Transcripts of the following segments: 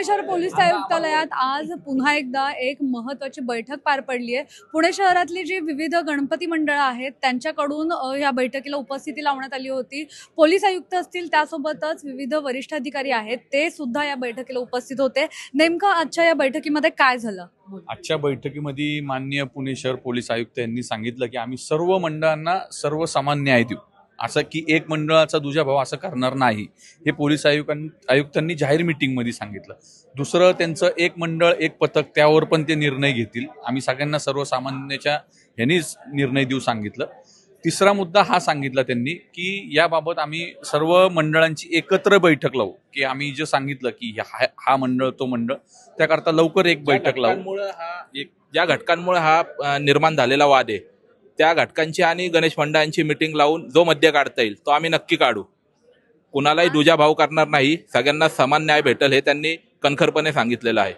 पुणे शहर पोलीस आयुक्तालयात आज पुन्हा एकदा एक महत्वाची बैठक पार पडली आहे. पुणे शहरातली जी विविध गणपती मंडळं आहेत त्यांच्याकडून या बैठकीला उपस्थिती लावण्यात आली होती. पोलीस आयुक्त असतील त्यासोबतच विविध वरिष्ठ अधिकारी आहेत ते सुद्धा या बैठकीला उपस्थित होते. नेमकं आजच्या या बैठकीमध्ये काय झालं? आजच्या बैठकीमध्ये माननीय पुणे शहर पोलीस आयुक्त यांनी सांगितलं की आम्ही सर्व मंडळांना सर्व सामान्य न्याय देऊ. असं की एक मंडळाचा दुजा भाव असं करणार नाही. हे पोलीस आयुक्तां आयुक्तांनी जाहीर मिटिंगमध्ये सांगितलं. दुसरं त्यांचं एक मंडळ एक पथक त्यावर पण ते निर्णय घेतील. आम्ही सगळ्यांना सर्वसामान्याच्या ह्यांनीच निर्णय देऊ सांगितलं. तिसरा मुद्दा हा सांगितला त्यांनी की याबाबत आम्ही सर्व मंडळांची एकत्र बैठक लावू. की आम्ही जे सांगितलं की हा हा मंडळ तो मंडळ त्याकरता लवकर एक बैठक लावू. हा एक ज्या घटकांमुळे हा निर्माण झालेला वाद आहे त्या घटकांची आणि गणेश मंडळांची मिटिंग लावून जो मध्य काढता येईल तो आम्ही नक्की काढू. कुणालाही दुजा भाव करणार नाही सगळ्यांना समान न्याय भेटेल हे त्यांनी कणखरपणे सांगितलेलं आहे.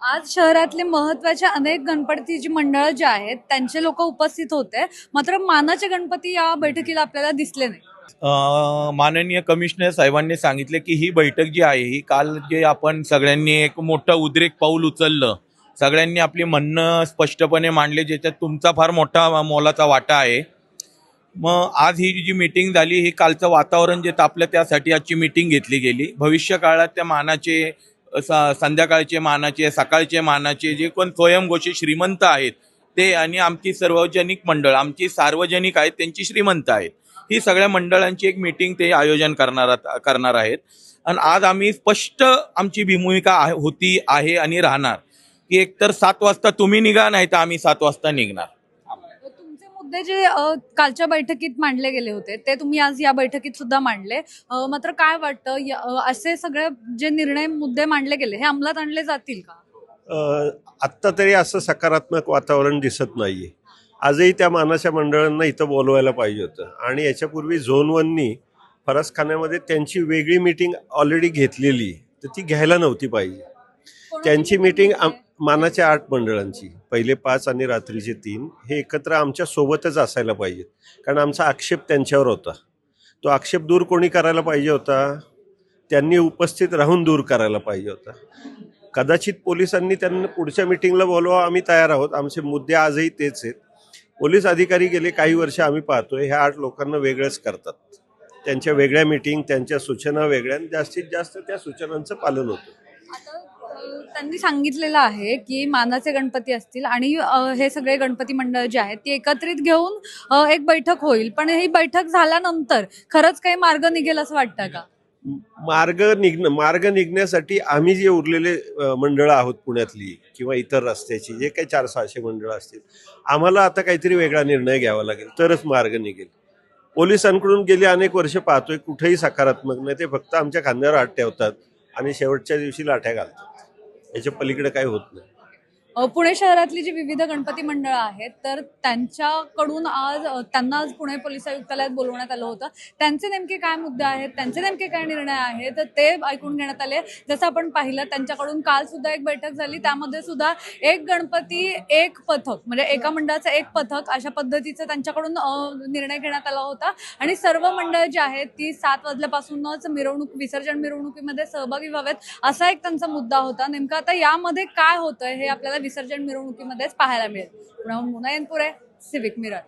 आज शहरातले महत्त्वाचे अनेक गणपतीची मंडळं जी आहेत त्यांचे लोक उपस्थित होते मात्र मानाचे गणपती या बैठकीला आपल्याला दिसले नाही. माननीय कमिशनर साहेबांनी सांगितले की ही बैठक जी आहे ही काल जे आपण सगळ्यांनी एक मोठं उद्रेक पाऊल उचललं सगळ्यांनी आपली म्हणणं स्पष्टपणे मांडले ज्याच्यात तुमचा फार मोठा मोलाचा वाटा आहे. मग आज ही जी मीटिंग झाली ही कालचं वातावरण जे तापलं त्यासाठी आजची मीटिंग घेतली गेली. भविष्य काळात त्या मानाचे संध्याकाळचे मानाचे सकाळचे मानाचे जे कोण स्वयंघोषित श्रीमंत आहेत ते आणि आमची सार्वजनिक मंडळ आमची सार्वजनिक आहेत त्यांची श्रीमंत आहेत. ही सगळ्या मंडळांची एक मीटिंग ते आयोजन करणार करणार आहेत. आणि आज आम्ही स्पष्ट आमची भूमिका होती आहे आणि राहणार. की एकतर सात वाजता तुम्ही निघा नाही तर आम्ही सात वाजता निघणार. तुमचे मुद्दे जे अ, कालच्या बैठकीत मांडले गेले होते ते तुम्ही आज या बैठकीत सुद्धा मांडले. अ, मात्र काय वाटतं या- अ, असे सगळे जे निर्णय मुद्दे मांडले गेले हे अंमलात आणले जातील का? अ, आत्ता तरी असं सकारात्मक वातावरण दिसत नाहीये. आजही त्या मानाच्या मंडळांना इथं बोलवायला पाहिजे होतं. आणि याच्यापूर्वी झोन वननी फरसखान्यामध्ये त्यांची वेगळी मीटिंग ऑलरेडी घेतलेली तर ती घ्यायला नव्हती पाहिजे. त्यांची मीटिंग मानाच्या आठ मंडळांची पहिले पाच आणि रात्रीचे तीन हे एकत्र आमच्या सोबतच असायला पाहिजेत. कारण आमचा आक्षेप त्यांच्यावर होता. तो आक्षेप दूर कोणी करायला पाहिजे होता? त्यांनी उपस्थित राहून दूर करायला पाहिजे होता. कदाचित पोलिसांनी त्यांना पुढच्या मिटिंगला बोलवा आम्ही तयार आहोत. आमचे मुद्दे आजही तेच आहेत. पोलीस अधिकारी गेले काही वर्ष आम्ही पाहतोय ह्या आठ लोकांना वेगळंच करतात. त्यांच्या वेगळ्या मिटिंग त्यांच्या सूचना वेगळ्या जास्तीत जास्त त्या सूचनांचं पालन होतं. त्यांनी सांगितलेलं आहे की मानाचे गणपती असतील आणि हे सगळे गणपती मंडळ जे आहेत ते एकत्रित घेऊन एक बैठक होईल. पण ही बैठक झाल्यानंतर खरंच काही मार्ग निघेल असं वाटतं का? मार्ग निघणं मार्ग निघण्यासाठी आम्ही जे उरलेले मंडळं आहोत पुण्यातली किंवा इतर रस्त्याची जे काही चार सहाशे मंडळं असतील आम्हाला आता काहीतरी वेगळा निर्णय घ्यावा लागेल तरच मार्ग निघेल. पोलिसांकडून गेली अनेक वर्ष पाहतोय कुठेही सकारात्मक नाही ते फक्त आमच्या खांद्यावर हात ठेवतात. आणि शेवटच्या दिवशी लाठ्या घालतात याच्या पलीकडे काही होत नाही. पुणे शहरातली जी विविध गणपती मंडळं आहेत तर त्यांच्याकडून आज त्यांना आज पुणे पोलीस आयुक्तालयात बोलवण्यात आलं होतं. त्यांचे नेमके काय मुद्दे आहेत त्यांचे नेमके काय निर्णय आहेत तर ते ऐकून घेण्यात आले. जसं आपण पाहिलं त्यांच्याकडून काल सुद्धा एक बैठक झाली. त्यामध्ये सुद्धा एक गणपती एक पथक म्हणजे एका मंडळाचं एक पथक अशा पद्धतीचं त्यांच्याकडून निर्णय घेण्यात आला होता. आणि सर्व मंडळ जी आहेत ती सात वाजल्यापासूनच मिरवणूक विसर्जन मिरवणुकीमध्ये सहभागी व्हावेत असा एक त्यांचा मुद्दा होता. नेमका आता यामध्ये काय होतंय हे आपल्याला विसर्जन मिरवणुकीमध्येच पाहायला मिळेल. पुण्याहून आहे सिविक मिरर